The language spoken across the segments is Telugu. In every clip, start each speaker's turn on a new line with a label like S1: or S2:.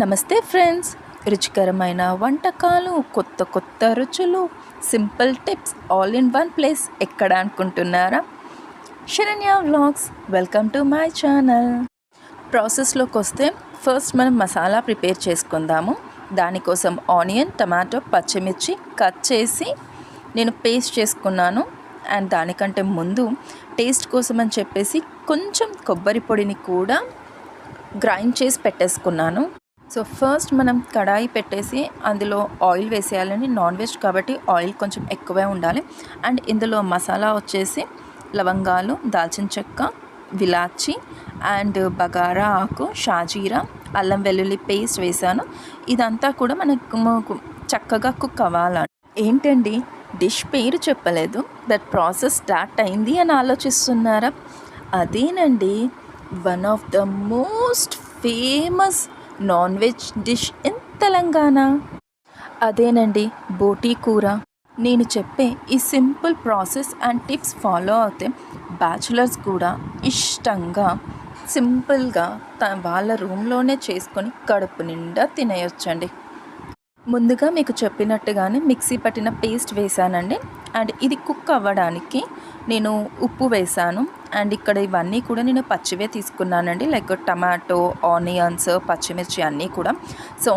S1: నమస్తే ఫ్రెండ్స్. రుచికరమైన వంటకాలు కొత్త కొత్త రుచులు simple tips all in one place ఎక్కడ అనుకుంటున్నారా? Saranya vlogs welcome to my channel. ప్రాసెస్లోకి వస్తే ఫస్ట్ మనం మసాలా ప్రిపేర్ చేసుకుందాము. దానికోసం ఆనియన్ టమాటో పచ్చిమిర్చి కట్ చేసి నేను పేస్ట్ చేసుకున్నాను. అండ్ దానికంటే ముందు టేస్ట్ కోసం అని చెప్పేసి కొంచెం కొబ్బరి పొడిని కూడా గ్రైండ్ చేసి పెట్టేసుకున్నాను. సో ఫస్ట్ మనం కడాయి పెట్టేసి అందులో ఆయిల్ వేసేయాలని నాన్ వెజ్ కాబట్టి ఆయిల్ కొంచెం ఎక్కువే ఉండాలి. అండ్ ఇందులో మసాలా వచ్చేసి లవంగాలు దాల్చిన చెక్క విలాచి అండ్ బగారా ఆకు షాజీరా అల్లం వెల్లుల్లి పేస్ట్ వేసాను. ఇదంతా కూడా మనకు చక్కగా కుక్ అవ్వాలి ఏంటండి? డిష్ పేరు చెప్పలేదు. దట్ ప్రాసెస్ స్టార్ట్ అయింది అని ఆలోచిస్తున్నారా? అదేనండి. One of the most famous non veg dish in Telangana? అదేనండి బోటీ కూర. నేను చెప్పే ఈ simple process and tips follow అవుతే బ్యాచులర్స్ కూడా ఇష్టంగా సింపుల్గా త వాళ్ళ రూమ్లోనే చేసుకొని కడుపు నిండా తినేయొచ్చండి. ముందుగా మీకు చెప్పినట్టుగానే మిక్సీ పట్టిన పేస్ట్ వేసానండి. అండ్ ఇది కుక్ అవ్వడానికి నేను ఉప్పు వేసాను. అండ్ ఇక్కడ ఇవన్నీ కూడా నేను పచ్చివే తీసుకున్నానండి. లైక్ టమాటో ఆనియన్స్ పచ్చిమిర్చి అన్నీ కూడా. సో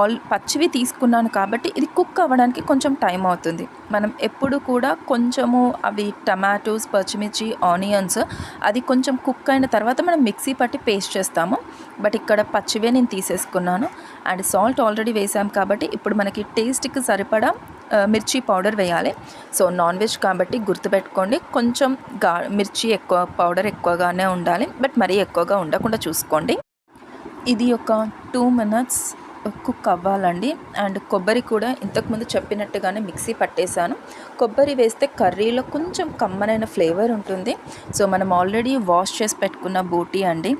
S1: ఆల్ పచ్చివి తీసుకున్నాను కాబట్టి ఇది కుక్ అవ్వడానికి కొంచెం టైం అవుతుంది. మనం ఎప్పుడు కూడా కొంచెము అవి టమాటోస్ పచ్చిమిర్చి ఆనియన్స్ అది కొంచెం కుక్ అయిన తర్వాత మనం మిక్సీ పట్టి పేస్ట్ చేస్తాము. బట్ ఇక్కడ పచ్చివే నేను తీసేసుకున్నాను. అండ్ సాల్ట్ ఆల్రెడీ వేసాం కాబట్టి ఇప్పుడు మనకి టేస్ట్కి సరిపడా మిర్చి పౌడర్ వేయాలి. సో నాన్ వెజ్ కాబట్టి గుర్తుపెట్టుకోండి కొంచెం గా మిర్చి ఎక్కువ పౌడర్ ఎక్కువగానే ఉండాలి. బట్ మరీ ఎక్కువగా ఉండకుండా చూసుకోండి. ఇది ఒక టూ మినిట్స్ కుక్ అవ్వాలండి. అండ్ కొబ్బరి కూడా ఇంతకుముందు చెప్పినట్టుగానే మిక్సీ పట్టేశాను. కొబ్బరి వేస్తే కర్రీలో కొంచెం కమ్మనైన ఫ్లేవర్ ఉంటుంది. సో మనం ఆల్రెడీ వాష్ చేసి పెట్టుకున్న బూటీ అండి.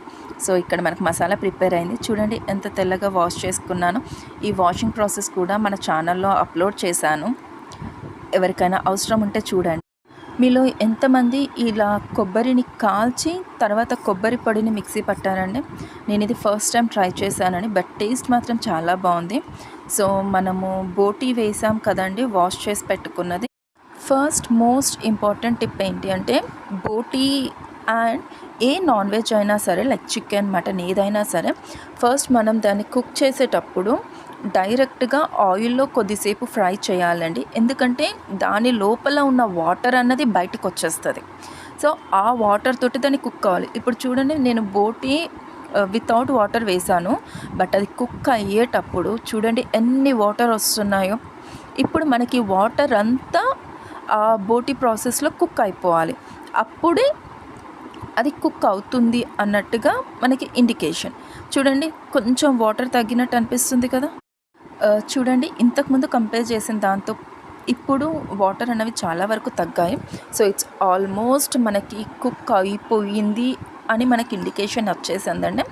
S1: సో ఇక్కడ మనకు మసాలా ప్రిపేర్ అయింది. చూడండి ఎంత తెల్లగా వాష్ చేసుకున్నాను. ఈ వాషింగ్ ప్రాసెస్ కూడా మన ఛానల్లో అప్లోడ్ చేశాను. ఎవరికైనా అవసరం ఉంటే చూడండి. మీలో ఎంతమంది ఇలా కొబ్బరిని కాల్చి తర్వాత కొబ్బరి పొడిని మిక్సీ పట్టారండి? నేను ఇది ఫస్ట్ టైం ట్రై చేశానని బట్ టేస్ట్ మాత్రం చాలా బాగుంది. సో మనము బోటీ వేసాం కదండి వాష్ చేసి పెట్టుకున్నది. ఫస్ట్ మోస్ట్ ఇంపార్టెంట్ టిప్ ఏంటి అంటే బోటీ అండ్ ఏ నాన్ వెజ్ అయినా సరే లైక్ చికెన్ మటన్ ఏదైనా సరే ఫస్ట్ మనం దాన్ని కుక్ చేసేటప్పుడు డైరెక్ట్గా ఆయిల్లో కొద్దిసేపు ఫ్రై చేయాలండి. ఎందుకంటే దాని లోపల ఉన్న వాటర్ అన్నది బయటకు వచ్చేస్తుంది సో ఆ వాటర్ తోటి దాన్ని కుక్ కావాలి. ఇప్పుడు చూడండి నేను బోటి వితౌట్ వాటర్ వేసాను. బట్ అది కుక్ అయ్యేటప్పుడు చూడండి ఎన్ని వాటర్ వస్తున్నాయో. ఇప్పుడు మనకి వాటర్ అంతా ఆ బోటి ప్రాసెస్లో కుక్ అయిపోవాలి. అప్పుడే అది కుక్ అవుతుంది అన్నట్టుగా మనకి ఇండికేషన్. చూడండి కొంచెం వాటర్ తగ్గినట్టు అనిపిస్తుంది కదా? చూడండి ఇంతకుముందు కంపేర్ చేసిన దాంతో ఇప్పుడు వాటర్ అనేవి చాలా వరకు తగ్గాయి. సో ఇట్స్ ఆల్మోస్ట్ మనకి కుక్ అయిపోయింది అని మనకి ఇండికేషన్ వచ్చేసిందండి.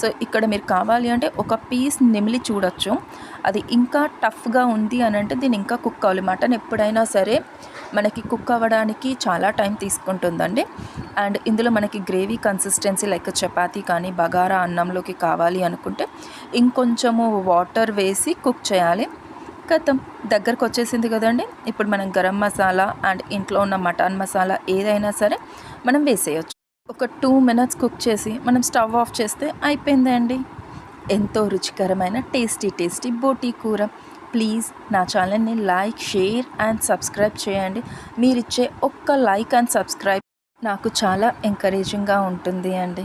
S1: సో ఇక్కడ మీరు కావాలి అంటే ఒక పీస్ నిమిలి చూడొచ్చు. అది ఇంకా టఫ్గా ఉంది అని అంటే దీన్ని ఇంకా కుక్ అవ్వాలి మటన్ ఎప్పుడైనా సరే మనకి కుక్ అవ్వడానికి చాలా టైం తీసుకుంటుందండి. అండ్ ఇందులో మనకి గ్రేవీ కన్సిస్టెన్సీ లైక్ చపాతీ కానీ బగారా అన్నంలోకి కావాలి అనుకుంటే ఇంకొంచెము వాటర్ వేసి కుక్ చేయాలి. కథం దగ్గరకు వచ్చేసింది కదండి. ఇప్పుడు మనం గరం మసాలా అండ్ ఇంట్లో ఉన్న మటన్ మసాలా ఏదైనా సరే మనం వేసేయచ్చు. ఒక టూ మినిట్స్ కుక్ చేసి మనం స్టవ్ ఆఫ్ చేస్తే అయిపోయిందండి. ఎంతో రుచికరమైన టేస్టీ టేస్టీ బోటీ కూర. ప్లీజ్ నా ఛానల్ని లైక్ షేర్ అండ్ సబ్స్క్రైబ్ చేయండి. మీరిచ్చే ఒక్క లైక్ అండ్ సబ్స్క్రైబ్ నాకు చాలా ఎంకరేజింగ్గా ఉంటుంది అండి